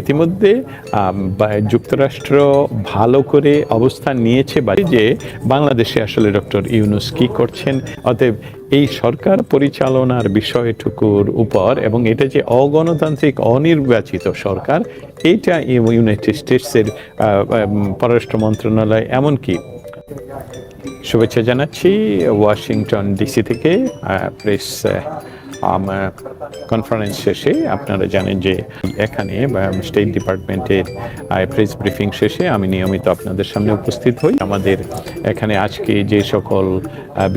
ইতিমধ্যে যুক্তরাষ্ট্র ভালো করে অবস্থান নিয়েছে বা যে বাংলাদেশে আসলে ডক্টর ইউনুস কি করছেন, অতএব এই সরকার পরিচালনার বিষয়টুকুর উপর এবং এটা যে অগণতান্ত্রিক, অনির্বাচিত সরকার, এইটা ইউনাইটেড স্টেটসের পররাষ্ট্র মন্ত্রণালয় এমনকি। শুভেচ্ছা জানাচ্ছি ওয়াশিংটন ডিসি থেকে প্রেস কনফারেন্স শেষে আপনারা জানেন যে এখানে স্টেট ডিপার্টমেন্টের প্রেস ব্রিফিং শেষে আমি নিয়মিত আপনাদের সামনে উপস্থিত হই। আমাদের এখানে আজকে যে সকল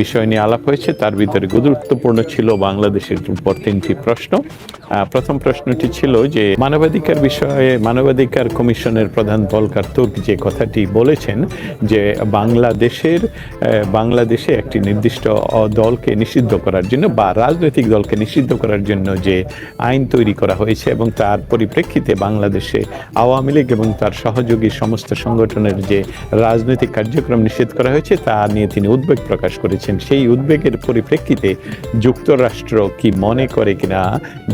বিষয় নিয়ে আলাপ হয়েছে, তার ভিতরে গুরুত্বপূর্ণ ছিল বাংলাদেশের উপর তিনটি প্রশ্ন। প্রথম প্রশ্নটি ছিল যে, মানবাধিকার বিষয়ে, মানবাধিকার কমিশনের প্রধান বলকার তুর্ক যে কথাটি বলেছেন যে, বাংলাদেশের বাংলাদেশে একটি নির্দিষ্ট দলকে নিষিদ্ধ করার জন্য বা রাজনৈতিক দলকে নিষিদ্ধ করার জন্য যে আইন তৈরি করা হয়েছে এবং তার পরিপ্রেক্ষিতে বাংলাদেশে আওয়ামী লীগ এবং তার সহযোগী সমস্ত সংগঠনের যে রাজনৈতিক কার্যক্রম নিষেধ করা হয়েছে, তা নিয়ে তিনি উদ্বেগ প্রকাশ করেছেন। সেই উদ্বেগের পরিপ্রেক্ষিতে যুক্তরাষ্ট্র কি মনে করে কিনা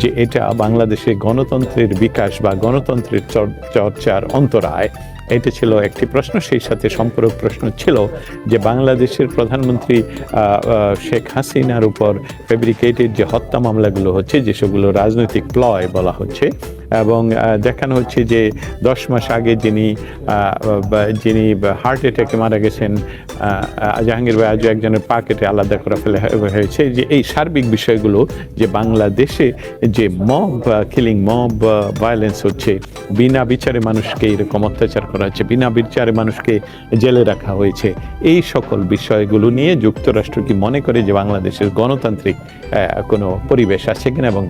যে এটা বাংলাদেশে গণতন্ত্রের বিকাশ বা গণতন্ত্রের চর্চার অন্তরায় এটা ছিল একটি প্রশ্ন, সেই সাথে সম্পর্ক প্রশ্ন ছিল যে বাংলাদেশের প্রধানমন্ত্রী শেখ হাসিনার উপর ফেব্রিকেটেড যে হত্যা মামলাগুলো হচ্ছে যেসবগুলো রাজনৈতিক প্লয় বলা হচ্ছে এবং দেখানো হচ্ছে যে দশ মাস আগে যিনি যিনি হার্ট অ্যাটাকে মারা গেছেন জাহাঙ্গীর ভাই আজও একজনের পা কেটে আলাদা করে ফেলে হয়েছে। যে এই সার্বিক বিষয়গুলো, যে বাংলাদেশে যে মব কিলিং মব ভায়োলেন্স হচ্ছে, বিনা বিচারে মানুষকে এরকম অত্যাচার করা হচ্ছে, বিনা বিচারে মানুষকে জেলে রাখা হয়েছে, এই সকল বিষয়গুলো নিয়ে যুক্তরাষ্ট্র কি মনে করে যে বাংলাদেশের গণতান্ত্রিক কোনো পরিবেশ আছে কিনা এবং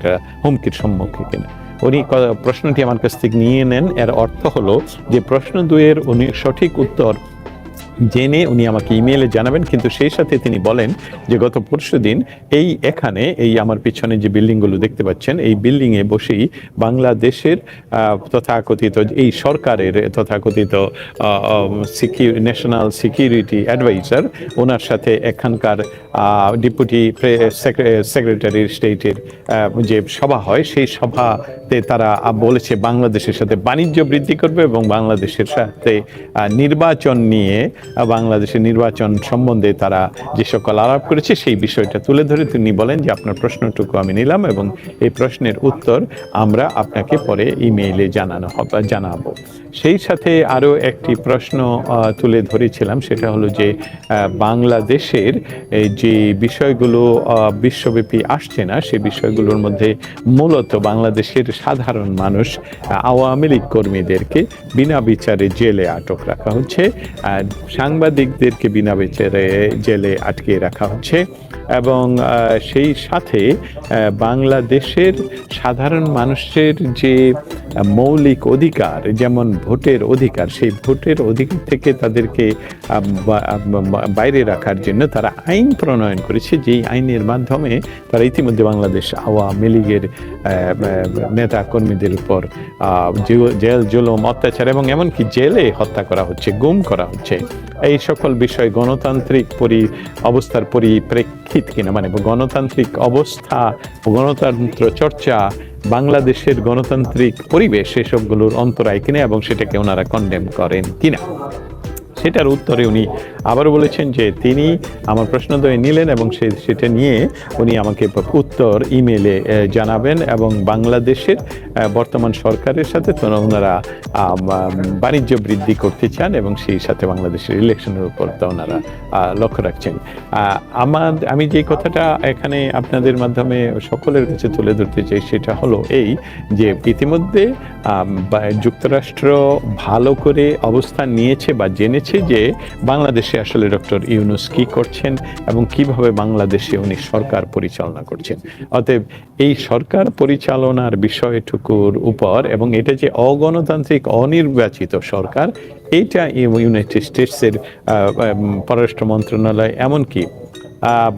হুমকির সম্মুখীন কিনা? উনি প্রশ্নটি আমার কাছ থেকে নিয়ে নেন। এর অর্থ হলো যে প্রশ্ন দুয়ের উনি সঠিক উত্তর জেনে উনি আমাকে ইমেলে জানাবেন, কিন্তু সেই সাথে তিনি বলেন যে গত পরশু দিন এই এখানে, এই আমার পিছনে যে বিল্ডিংগুলো দেখতে পাচ্ছেন, এই বিল্ডিংয়ে বসেই বাংলাদেশের তথাকথিত এই সরকারের তথাকথিত ন্যাশনাল সিকিউরিটি অ্যাডভাইজার ওনার সাথে এখানকার ডেপুটি সেক্রেটারি স্টেটের যে সভা হয়, সেই সভাতে তারা বলেছে বাংলাদেশের সাথে বাণিজ্য বৃদ্ধি করবে এবং বাংলাদেশের সাথে নির্বাচন নিয়ে বাংলাদেশের নির্বাচন সম্বন্ধে তারা যে সকল আলাপ করেছে, সেই বিষয়টা তুলে ধরে তিনি বলেন যে, আপনার প্রশ্নটুকু আমি নিলাম এবং এই প্রশ্নের উত্তর আমরা আপনাকে পরে ইমেইলে জানানো হবে, জানাব। সেই সাথে আরও একটি প্রশ্ন তুলে ধরেছিলাম, সেটা হলো যে বাংলাদেশের যে বিষয়গুলো বিশ্বব্যাপী আসছে না, সে বিষয়গুলোর মধ্যে মূলত বাংলাদেশের সাধারণ মানুষ আওয়ামী লীগ কর্মীদেরকে বিনা বিচারে জেলে আটক রাখা হচ্ছে সাংবাদিকদেরকে বিনা বিচারে জেলে আটকে রাখা হচ্ছে, এবং সেই সাথে বাংলাদেশের সাধারণ মানুষের যে মৌলিক অধিকার, যেমন ভোটের অধিকার, সেই ভোটের অধিকার থেকে তাদেরকে বাইরে রাখার জন্য তারা আইন প্রণয়ন করেছে, যেই আইনের মাধ্যমে তারা ইতিমধ্যে বাংলাদেশ আওয়ামী লীগের নেতা কর্মীদের উপর জেল, জুলুম, অত্যাচার এবং এমনকি জেলে হত্যা করা হচ্ছে, গুম করা হচ্ছে। এই সকল বিষয় গণতান্ত্রিক পরি, অবস্থার পরিপ্রেক্ষিত কিনা মানে গণতান্ত্রিক অবস্থা, গণতন্ত্র চর্চা বাংলাদেশের গণতান্ত্রিক পরিবেশ এসবগুলোর অন্তরায় কিনা এবং সেটাকে ওনারা কন্ডেম করেন কিনা? সেটার উত্তরে উনি আবারও বলেছেন যে তিনি আমার প্রশ্নদ্বয় নিলেন এবং সে, সেটা নিয়ে উনি আমাকে উত্তর ইমেলে জানাবেন এবং বাংলাদেশের বর্তমান সরকারের সাথে ওনারা বাণিজ্য বৃদ্ধি করতে চান এবং সেই সাথে বাংলাদেশের ইলেকশনের উপর তো ওনারা লক্ষ্য রাখছেন। আমার, আমি যে কথাটা এখানে আপনাদের মাধ্যমে সকলের কাছে তুলে ধরতে চাই সেটা হলো এই যে ইতিমধ্যে যুক্তরাষ্ট্র ভালো করে অবস্থান নিয়েছে বা জেনেছে যে বাংলাদেশে আসলে ডক্টর ইউনুস কি করছেন এবং কীভাবে বাংলাদেশে উনি সরকার পরিচালনা করছেন। অতএব এই সরকার পরিচালনার বিষয়টুকুর উপর এবং এটা যে অগণতান্ত্রিক, অনির্বাচিত সরকার, এইটা ইউনাইটেড স্টেটসের পররাষ্ট্র মন্ত্রণালয় এমনকি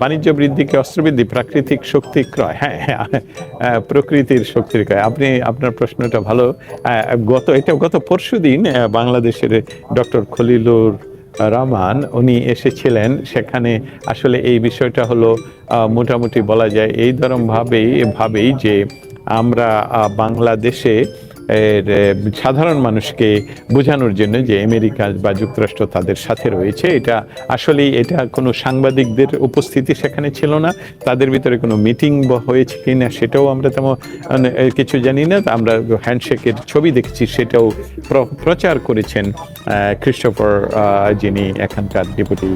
বাণিজ্য বৃদ্ধিকে অস্ত্রবৃদ্ধি, প্রাকৃতিক শক্তি ক্রয়। হ্যাঁ হ্যাঁ প্রকৃতির শক্তির ক্রয়। আপনি, আপনার প্রশ্নটা ভালো। গত, এটা গত পরশু দিন বাংলাদেশের ডক্টর খলিলুর রহমান, উনি এসেছিলেন। সেখানে আসলে এই বিষয়টা হলো মোটামুটি বলা যায় এই ধরম ভাবেই যে আমরা বাংলাদেশে সাধারণ মানুষকে বোঝানোর জন্য যে আমেরিকা বা যুক্তরাষ্ট্র তাদের সাথে রয়েছে এটা আসলে এটা কোনো সাংবাদিকদের উপস্থিতি সেখানে ছিল না। তাদের ভিতরে কোনো মিটিং হয়েছে কিনা সেটাও আমরা তেমন মানে, কিছু জানি না। আমরা হ্যান্ডশেকের ছবি দেখেছি সেটাও প্র- প্রচার করেছেন ক্রিস্টোফার যিনি এখানকার ডেপুটি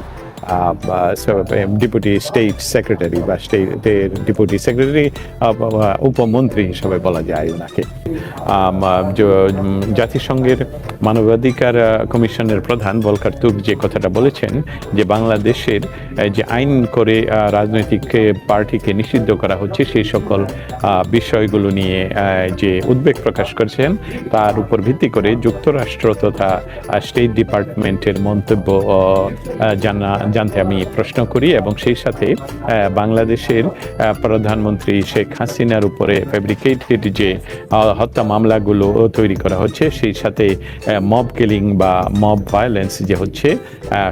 ডেপুটি স্টেট সেক্রেটারি বা স্টেটের ডেপুটি সেক্রেটারি উপমন্ত্রী হিসাবে বলা যায় ওনাকে জাতিসংঘের মানবাধিকার কমিশনের প্রধান বলকার তুক যে কথাটা বলেছেন, যে বাংলাদেশের যে আইন করে রাজনৈতিক পার্টিকে নিষিদ্ধ করা হচ্ছে, সেই সকল বিষয়গুলো নিয়ে যে উদ্বেগ প্রকাশ করেছেন, তার উপর ভিত্তি করে যুক্তরাষ্ট্র তথা স্টেট ডিপার্টমেন্টের মন্তব্য জানা জানতে আমি প্রশ্ন করি এবং সেই সাথে বাংলাদেশের প্রধানমন্ত্রী শেখ হাসিনার উপরে ফেব্রিকেটেড যে হত্যা মামলাগুলো তৈরি করা হচ্ছে, সেই সাথে মব কিলিং বা মব ভায়োলেন্স যে হচ্ছে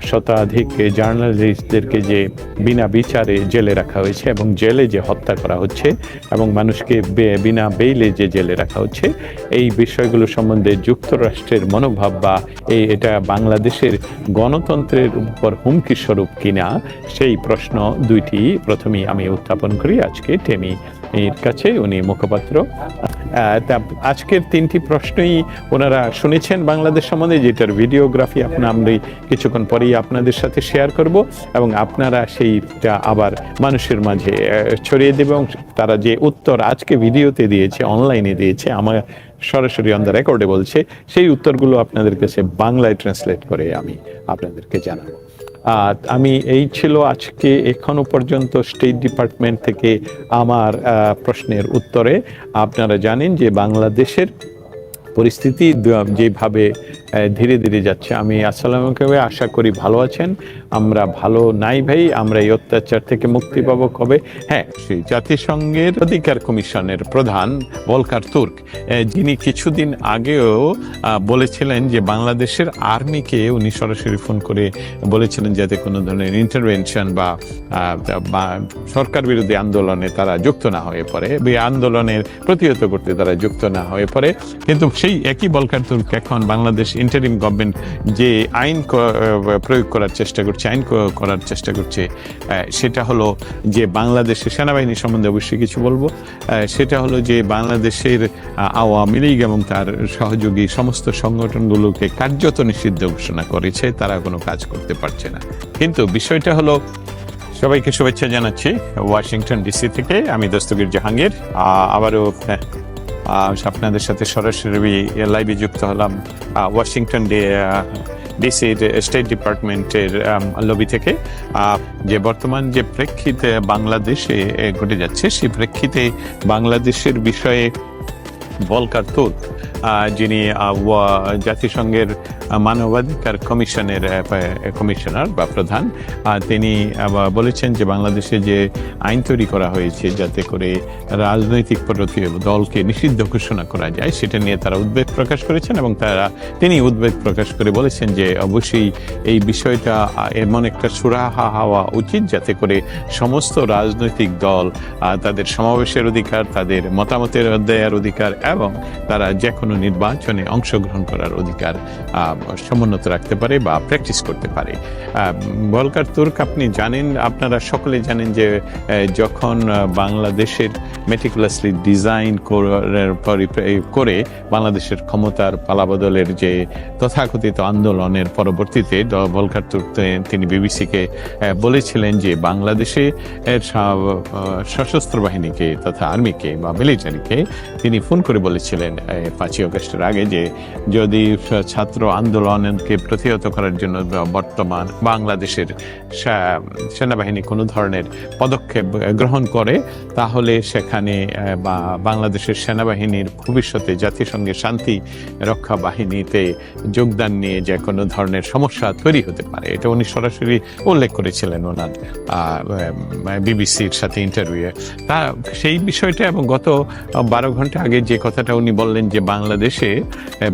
শতাধিক জার্নালিস্টদেরকে যে বিনা বিচারে জেলে রাখা হয়েছে এবং জেলে যে হত্যা করা হচ্ছে এবং মানুষকে বিনা বেইলে যে জেলে রাখা হচ্ছে, এই বিষয়গুলো সম্বন্ধে যুক্তরাষ্ট্রের মনোভাব বা এই, এটা বাংলাদেশের গণতন্ত্রের উপর হুমকি স্বরূপ কিনা? সেই প্রশ্ন দুইটি প্রথমেই আমি উত্থাপন করি আজকে টেমি এর কাছে, উনি মুখপাত্র। আজকের তিনটি প্রশ্নই ওনারা শুনেছেন বাংলাদেশ সম্বন্ধে, যেটার ভিডিওগ্রাফি আপনার আমরা কিছুক্ষণ পরেই আপনাদের সাথে শেয়ার করব এবং আপনারা সেইটা আবার মানুষের মাঝে ছড়িয়ে দেবে এবং তারা যে উত্তর আজকে ভিডিওতে দিয়েছে, অনলাইনে দিয়েছে, আমার সরাসরি অন দ্য রেকর্ডে বলছে, সেই উত্তরগুলো আপনাদের কাছে বাংলায় ট্রান্সলেট করে আমি আপনাদেরকে জানাব। আমি এই ছিল আজকে এখনও পর্যন্ত স্টেট ডিপার্টমেন্ট থেকে আমার প্রশ্নের উত্তরে। আপনারা জানেন যে বাংলাদেশের পরিস্থিতি যেভাবে ধীরে ধীরে যাচ্ছে। আমি আসসালামকে আশা করি ভালো আছেন। আমরা ভালো নাই ভাই, আমরা এই অত্যাচার থেকে মুক্তি পাবো কবে? হ্যাঁ সেই জাতিসংঘের অধিকার কমিশনের প্রধান বলকার তুর্ক যিনি কিছুদিন আগেও বলেছিলেন যে বাংলাদেশের আর্মিকে উনি সরাসরি ফোন করে বলেছিলেন যাতে কোনো ধরনের ইন্টারভেনশন বা সরকার বিরোধী আন্দোলনে তারা যুক্ত না হয়ে পড়ে এই আন্দোলনের প্রতিহত করতে তারা যুক্ত না হয়ে পড়ে। কিন্তু সেই একই বলকার তুর্ক এখন বাংলাদেশ ইন্টারিম গভর্নমেন্ট যে আইন প্রয়োগ করার চেষ্টা করছে আইন ক- করার চেষ্টা করছে। সেটা হলো যে বাংলাদেশের সেনাবাহিনী সম্বন্ধে অবশ্যই কিছু বলব। সেটা হলো যে বাংলাদেশের আওয়ামী লীগ এবং তার সহযোগী সমস্ত সংগঠনগুলোকে কার্যত নিষিদ্ধ ঘোষণা করেছে তারা কোনো কাজ করতে পারছে না। কিন্তু বিষয়টা হলো সবাইকে শুভেচ্ছা জানাচ্ছি ওয়াশিংটন ডিসি থেকে। আমি দস্তগীর জাহাঙ্গীর। আবারও আহ, আপনাদের সাথে সরাসরি লাইভে যুক্ত হলাম। ওয়াশিংটন ডে ডিসির স্টেট ডিপার্টমেন্টের লবি থেকে যে বর্তমান যে প্রেক্ষিতে বাংলাদেশে ঘটে যাচ্ছে, সেই প্রেক্ষিতে বাংলাদেশের বিষয়ে বলকার তোর যিনি জাতিসংঘের মানবাধিকার কমিশনের কমিশনার বা প্রধান তিনি বলেছেন যে বাংলাদেশে যে আইন তৈরি করা হয়েছে যাতে করে রাজনৈতিক দলকে নিষিদ্ধ ঘোষণা করা যায়, সেটা নিয়ে তারা উদ্বেগ প্রকাশ করেছেন এবং তারা, তিনি উদ্বেগ প্রকাশ করে বলেছেন যে অবশ্যই এই বিষয়টা এমন একটা সুরাহা হওয়া উচিত যাতে করে সমস্ত রাজনৈতিক দল তাদের সমাবেশের অধিকার, তাদের মতামতের দেওয়ার অধিকার এবং তারা যে কোনো নির্বাচনে অংশগ্রহণ করার অধিকার সমুন্নত রাখতে পারে বা প্র্যাকটিস করতে পারে। বলকার তুর্ক, আপনি জানেন, আপনারা সকলে জানেন যে যখন বাংলাদেশের মেটিকুলাসলি ডিজাইন করে বাংলাদেশের ক্ষমতার পালাবদলের যে তথাকথিত আন্দোলনের পরবর্তীতে ভলকার তুর্ক তিনি বিবিসিকে বলেছিলেন যে বাংলাদেশে সশস্ত্র বাহিনীকে তথা আর্মিকে বা মিলিটারিকে তিনি ফোন করে বলেছিলেন পাঁচই অগস্টের আগে যে, যদি ছাত্র আন্দোলনকে প্রতিহত করার জন্য বর্তমান বাংলাদেশের সেনাবাহিনী কোনো ধরনের পদক্ষেপ গ্রহণ করে, তাহলে সেখানে বা বাংলাদেশের সেনাবাহিনীর ভবিষ্যতে জাতিসংঘের শান্তি রক্ষা বাহিনীতে যোগদান নিয়ে যে কোনো ধরনের সমস্যা তৈরি হতে পারে, এটা উনি সরাসরি উল্লেখ করেছিলেন ওনার বিবিসির সাথে ইন্টারভিউয়ে তা সেই বিষয়টা এবং গত বারো ঘণ্টা আগে যে কথাটা উনি বললেন যে বাংলাদেশে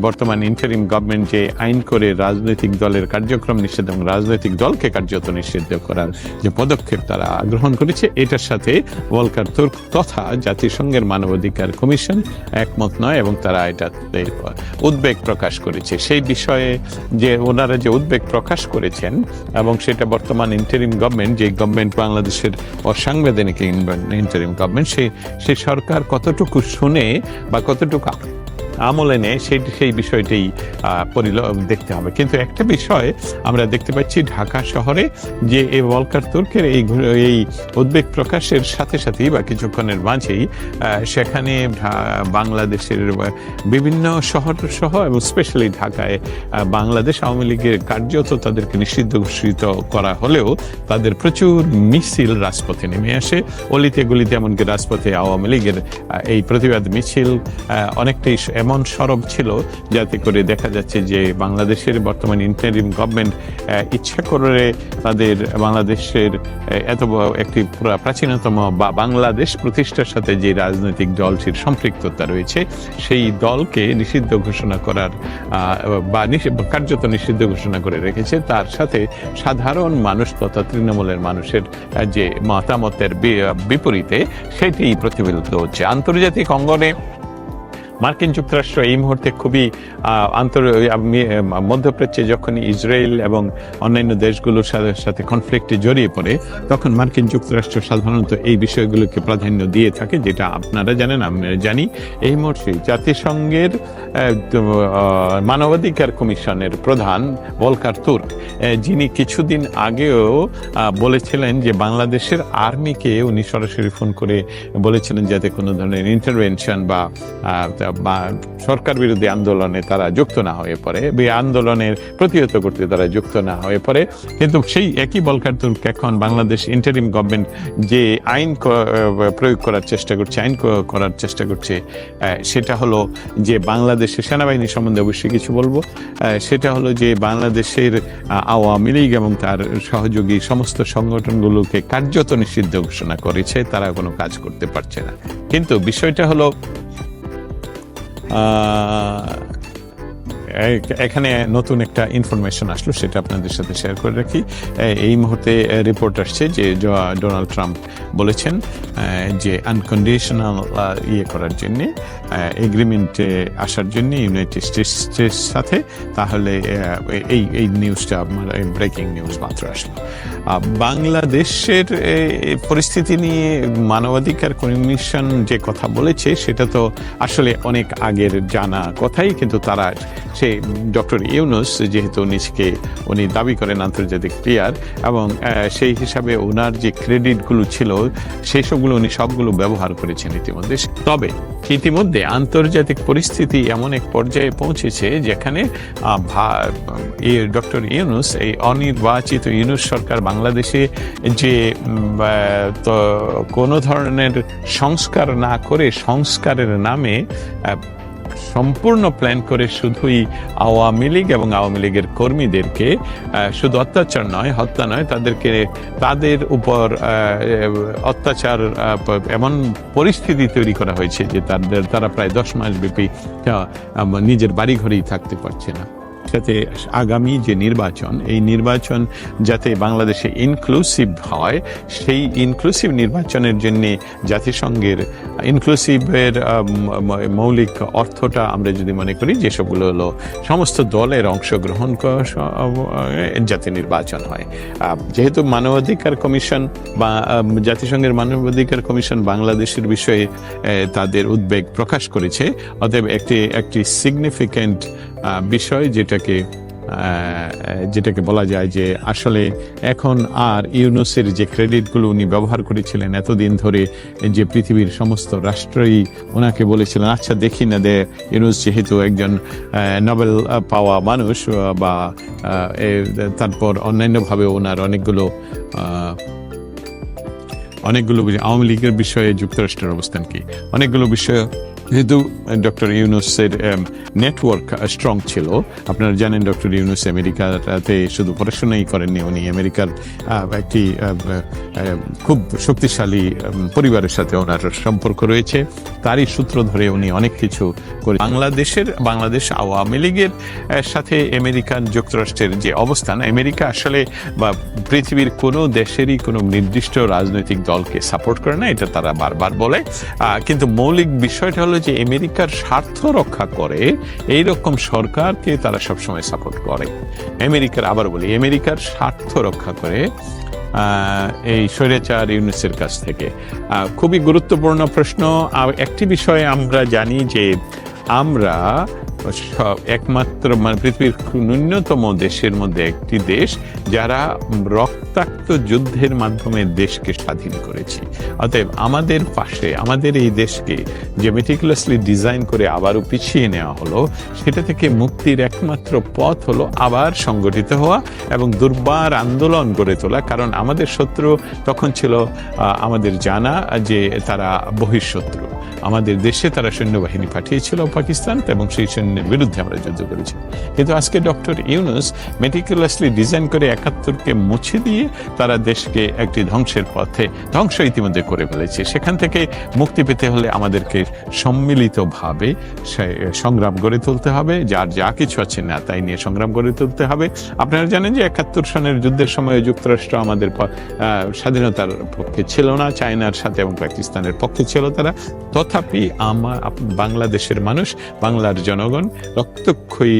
বর্তমান ইন্টারিম গভর্নমেন্ট যে আইন করে রাজনৈতিক দলের কার্যক্রম নিষেধ এবং রাজনৈতিক দলকে কার্যত নিষিদ্ধ করার যে পদক্ষেপ তারা গ্রহণ করেছে, এটার সাথে ওয়ালকার তুর্ক তথা জাতিসংঘের মানবাধিকার কমিশন একমত নয় এবং তারা এটাতে উদ্বেগ প্রকাশ করেছে। সেই বিষয়ে যে ওনারা যে উদ্বেগ প্রকাশ করেছেন এবং সেটা বর্তমান ইন্টারিম গভর্নমেন্ট যে গভর্নমেন্ট বাংলাদেশের অসাংবিধানিক ইন্টারিম গভর্নমেন্ট সেই সেই সরকার কতটুকু শুনে বা কতটুকু আমলে নেয় সেই সেই বিষয়টাই আহ, পরিল দেখতে হবে। কিন্তু একটা বিষয় আমরা দেখতে পাচ্ছি ঢাকা শহরে যে এই ওয়ালকার তুর্কের এই এই উদ্বেগ প্রকাশের সাথে সাথেই বা কিছুক্ষণের মাঝেই সেখানে বাংলাদেশের বিভিন্ন শহর সহ এবং স্পেশালি ঢাকায় বাংলাদেশ আওয়ামী লীগের কার্যত তাদেরকে নিষিদ্ধ ঘোষিত করা হলেও তাদের প্রচুর মিছিল রাজপথে নেমে আসে। অলিতে গলিতে এমনকি রাজপথে আওয়ামী লীগের এই প্রতিবাদ মিছিল অনেকটাই এমন সরব ছিল যাতে করে দেখা যাচ্ছে যে বাংলাদেশের বর্তমান ইন্টারিম গভর্নমেন্ট ইচ্ছা করে তাদের বাংলাদেশের এত একটি পুরা- প্রাচীনতম বা বাংলাদেশ প্রতিষ্ঠার সাথে যে রাজনৈতিক দলটির সম্পৃক্ততা রয়েছে, সেই দলকে নিষিদ্ধ ঘোষণা করার বা কার্যত নিষিদ্ধ ঘোষণা করে রেখেছে। তার সাথে সাধারণ মানুষ তথা তৃণমূলের মানুষের যে মতামতের বিপরীতে সেটি প্রতিফলিত হচ্ছে। আন্তর্জাতিক অঙ্গনে মার্কিন যুক্তরাষ্ট্র এই মুহূর্তে খুবই আন্তর মধ্যপ্রাচ্যে যখন ইসরায়েল এবং অন্যান্য দেশগুলোর সাথে কনফ্লিক্টে জড়িয়ে পড়ে, তখন মার্কিন যুক্তরাষ্ট্র সাধারণত এই বিষয়গুলোকে প্রাধান্য দিয়ে থাকে, যেটা আপনারা জানেন, আমরা জানি। এই মুহূর্তে জাতিসংঘের মানবাধিকার কমিশনের প্রধান বলকার তুর্ক যিনি কিছুদিন আগেও বলেছিলেন যে বাংলাদেশের আর্মিকে উনি সরাসরি ফোন করে বলেছিলেন যাতে কোনো ধরনের ইন্টারভেনশন বা বা সরকার বিরোধী আন্দোলনে তারা যুক্ত না হয়ে পড়ে আন্দোলনের প্রতিহত করতে তারা যুক্ত না হয়ে পড়ে। কিন্তু সেই একই বলকার তুর্ক এখন বাংলাদেশ ইন্টারিম গভর্নমেন্ট যে আইন প্রয়োগ করার চেষ্টা করছে, আইন করার চেষ্টা করছে সেটা হলো যে বাংলাদেশের সেনাবাহিনী সম্বন্ধে অবশ্যই কিছু বলব। সেটা হলো যে বাংলাদেশের আওয়ামী লীগ এবং তার সহযোগী সমস্ত সংগঠনগুলোকে কার্যত নিষিদ্ধ ঘোষণা করেছে, তারা কোনো কাজ করতে পারছে না। কিন্তু বিষয়টা হলো আহ, এক- এখানে নতুন একটা ইনফরমেশন আসলো, সেটা আপনাদের সাথে শেয়ার করে রাখি। এই মুহূর্তে রিপোর্ট আসছে যে ডোনাল্ড ট্রাম্প বলেছেন যে আনকন্ডিশনাল ইয়ে করার জন্য এগ্রিমেন্টে আসার জন্য ইউনাইটেড স্টেটসের সাথে, তাহলে এই এই নিউজটা আপনার ব্রেকিং নিউজ মাত্র আসলো। বাংলাদেশের পরিস্থিতি নিয়ে মানবাধিকার কমিশন যে কথা বলেছে, সেটা তো আসলে অনেক আগের জানা কথাই, কিন্তু তারা সে ডক্টর ইউনুস, যেহেতু নিজকে উনি দাবি করেন আন্তর্জাতিক প্লেয়ার, এবং সেই হিসাবে ওনার যে ক্রেডিটগুলো ছিল সেই সবগুলো উনি সবগুলো ব্যবহার করেছেন ইতিমধ্যে। তবে ইতিমধ্যে আন্তর্জাতিক পরিস্থিতি এমন এক পর্যায়ে পৌঁছেছে, যেখানে ডক্টর ইউনুস, এই অনির্বাচিত ইউনুস সরকার বাংলাদেশে যে কোনো ধরনের সংস্কার না করে সংস্কারের নামে সম্পূর্ণ প্ল্যান করে শুধুই আওয়ামী লীগ এবং আওয়ামী লীগের কর্মীদেরকে শুধু অত্যাচার নয়, হত্যা নয়, তাদেরকে তাদের উপর অত্যাচার এমন পরিস্থিতি তৈরি করা হয়েছে যে তাদের, তারা প্রায় দশ মাস ব্যাপী নিজের বাড়ি ঘরেই থাকতে পারছে না। সাথে আগামী যে নির্বাচন, এই নির্বাচন যাতে বাংলাদেশে ইনক্লুসিভ হয়, সেই ইনক্লুসিভ নির্বাচনের জন্য জাতিসংঘের ইনক্লুসিভের মৌলিক অর্থটা আমরা যদি মনে করি যেসবগুলো হলো সমস্ত দলের অংশগ্রহণ যাতে নির্বাচন হয়। যেহেতু মানবাধিকার কমিশন বা জাতিসংঘের মানবাধিকার কমিশন বাংলাদেশের বিষয়ে তাদের উদ্বেগ প্রকাশ করেছে, অতএব একটি একটি সিগনিফিক্যান্ট বিষয় যেটাকে যেটাকে বলা যায় যে আসলে এখন আর ইউনুসের যে ক্রেডিটগুলো উনি ব্যবহার করেছিলেন এতদিন ধরে, যে পৃথিবীর সমস্ত রাষ্ট্রই ওনাকে বলেছিলেন আচ্ছা দেখি না দে, ইউনুস যেহেতু একজন নোবেল পাওয়া মানুষ বা তারপর অন্যান্যভাবে ওনার অনেকগুলো অনেকগুলো আওয়ামী লীগের বিষয়ে যুক্তরাষ্ট্রের অবস্থান কি? অনেকগুলো বিষয় যেহেতু ডক্টর ইউনুসের নেটওয়ার্ক স্ট্রং ছিল আপনারা জানেন ডক্টর ইউনুস আমেরিকাতে শুধু পড়াশোনাই করেননি উনি আমেরিকার একটি খুব শক্তিশালী পরিবারের সাথে ওনার সম্পর্ক রয়েছে। তারই সূত্র ধরে উনি অনেক কিছু করে বাংলাদেশের, বাংলাদেশ আওয়ামী লীগের সাথে আমেরিকান যুক্তরাষ্ট্রের যে অবস্থান, আমেরিকা আসলে বা পৃথিবীর কোনো দেশেরই কোনো নির্দিষ্ট রাজনৈতিক দলকে সাপোর্ট করে না, এটা তারা বারবার বলে। কিন্তু মৌলিক বিষয়টা হলো যে আমেরিকার স্বার্থ রক্ষা করে, এই রকম সরকারকে তারা সবসময় সাপোর্ট করে। আমেরিকার, আবার বলি, আমেরিকার স্বার্থ রক্ষা করে এই স্বৈরাচার ইউনিসের কাছ থেকে। খুবই গুরুত্বপূর্ণ প্রশ্ন। একটি বিষয়ে আমরা জানি যে আমরা সব- একমাত্র মানে পৃথিবীর ন্যূনতম দেশের মধ্যে একটি দেশ যারা রক্তাক্ত যুদ্ধের মাধ্যমে দেশকে স্বাধীন করেছি। অতএব আমাদের পাশে, আমাদের এই দেশকে যে মেটিকুলাসলি ডিজাইন করে আবারও পিছিয়ে নেওয়া হলো, সেটা থেকে মুক্তির একমাত্র পথ হলো আবার সংগঠিত হওয়া এবং দুর্বার আন্দোলন গড়ে তোলা। কারণ আমাদের শত্রু তখন ছিল আমাদের জানা যে তারা বহিঃশত্রু। আমাদের দেশে তারা সৈন্যবাহিনী পাঠিয়েছিল পাকিস্তান এবং সেই সৈন্যের বিরুদ্ধে আমরা যুদ্ধ করেছি। কিন্তু আজকে ডক্টর ইউনুস মেটিকুলাসলি ডিজাইন করে একাত্তরকে মুছে দিয়ে তারা দেশকে একটি ধ্বংসের পথে, ধ্বংস ইতিমধ্যে করে ফেলেছে। সেখান থেকে মুক্তি পেতে হলে আমাদেরকে সম্মিলিতভাবে সংগ্রাম গড়ে তুলতে হবে। যার যা কিছু আছে না, তাই নিয়ে সংগ্রাম গড়ে তুলতে হবে। আপনারা জানেন যে একাত্তর সনের যুদ্ধের সময় যুক্তরাষ্ট্র আমাদের স্বাধীনতার পক্ষে ছিল না, চায়নার সাথে এবং পাকিস্তানের পক্ষে ছিল তারা। তথাপি আমার বাংলাদেশের মানুষ, বাংলার জনগণ রক্তক্ষয়ী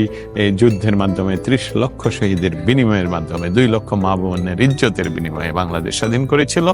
যুদ্ধের মাধ্যমে ত্রিশ লক্ষ শহীদের বিনিময়ের মাধ্যমে দুই লক্ষ মা বোনের ইজ্জতের বিনিময়ে বাংলাদেশ স্বাধীন করেছিল।